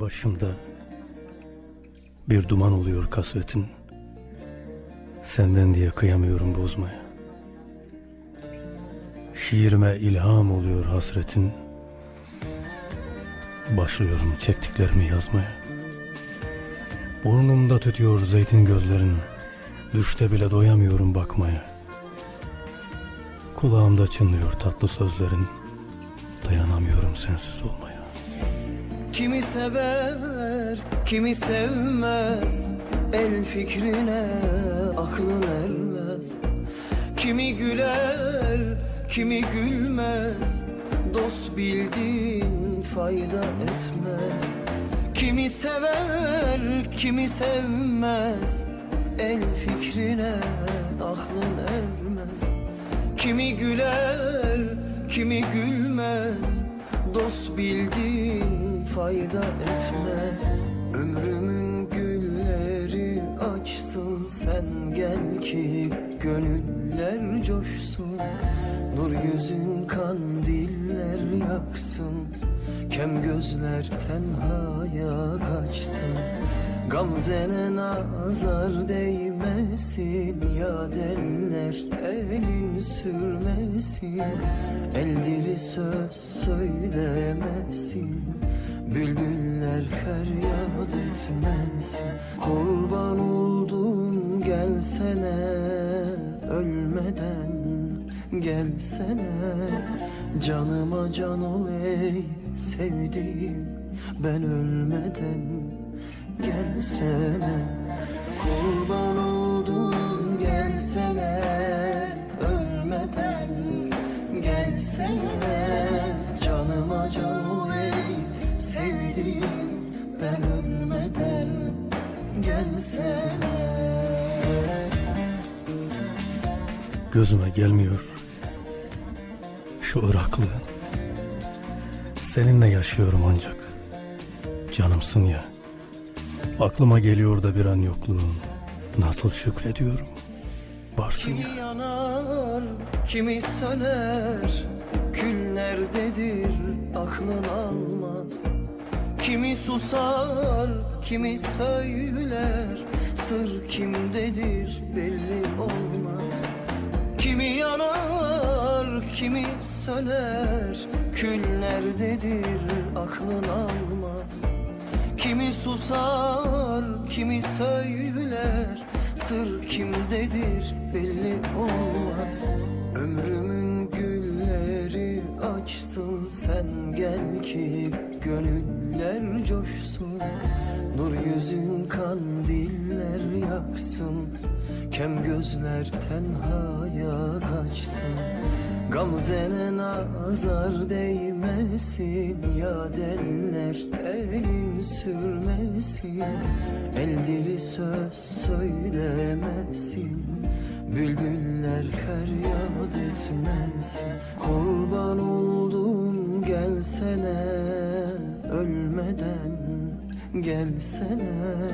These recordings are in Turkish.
Başımda bir duman oluyor kasvetin. Senden diye kıyamıyorum bozmaya. Şiirime ilham oluyor hasretin. Başlıyorum çektiklerimi yazmaya. Burnumda tütüyor zeytin gözlerin. Düşte bile doyamıyorum bakmaya. Kulağımda çınlıyor tatlı sözlerin. Dayanamıyorum sensiz olmaya. Kimi sever, kimi sevmez El fikrine aklın ermez. Kimi güler, kimi gülmez Dost bildiğin fayda etmez. Kimi sever, kimi sevmez El fikrine aklın ermez. Kimi güler, kimi gülmez Dost bildiğin fayda etmez. Ömrümün gülleri açsın Sen gel ki gönüller coşsun. Nur yüzün kandiller yaksın Kem gözler tenhaya kaçsın. Gamzene nazar değmesin Ya deller elin sürmesin. El dili söz söylemesin Bülbüller feryat etmesin Kurban oldum gelsene Ölmeden gelsene. Canıma can ol ey sevdiğim Ben ölmeden gelsene. Kurban oldum gelsene Gözüme gelmiyor şu Iraklığın. Seninle yaşıyorum ancak. Canımsın ya. Aklıma geliyor da bir an yokluğun. Nasıl şükrediyorum. Varsın ya. Kimi yanar, kimi söner Kül nerededir aklın almaz Kimi susar, kimi söyler Sır kimdedir belli olmaz Kimi yanar, kimi söner Kül nerededir aklın almaz. Kimi susar, kimi söyler Sır kimdedir belli olmaz. Ömrümün açsın Sen gel ki gönüller coşsun. Nur yüzün kandiller yaksın Kem gözler tenhaya kaçsın. Gamzene nazar değmesin Ya deller elin sürmesin. El dili söz söylemesin Bülbüller feryat etmesin. Kurban oldum gelsene Ölmeden gelsene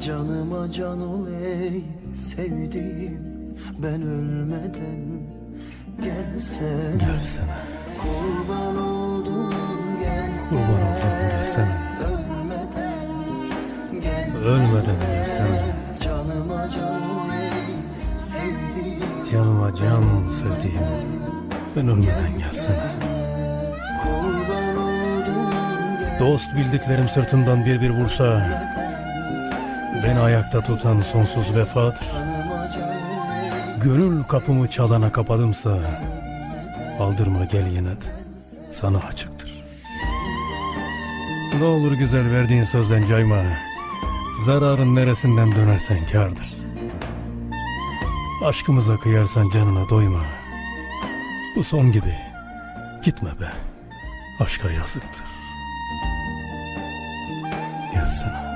Canıma can ol ey sevdiğim Ben ölmeden gelsene Gelsene. Kurban oldum gelsene Kurban oldum gelsene. Ölmeden gelsene Ölmeden gelsene. Canıma can ol ey sevdiğim Canıma can sevdiğim. Ben ölmeden gelsene. Dost bildiklerim sırtımdan bir bir vursa. Beni ayakta tutan sonsuz vefadır. Gönül kapımı çalana kapadımsa. Aldırma gel yine de. Sana açıktır. Ne olur güzel verdiğin sözden cayma. Zararın neresinden dönersen kârdır. Aşkımıza kıyarsan canına doyma. Bu son gibi. Gitme be. Aşka yazıktır. Gelsene.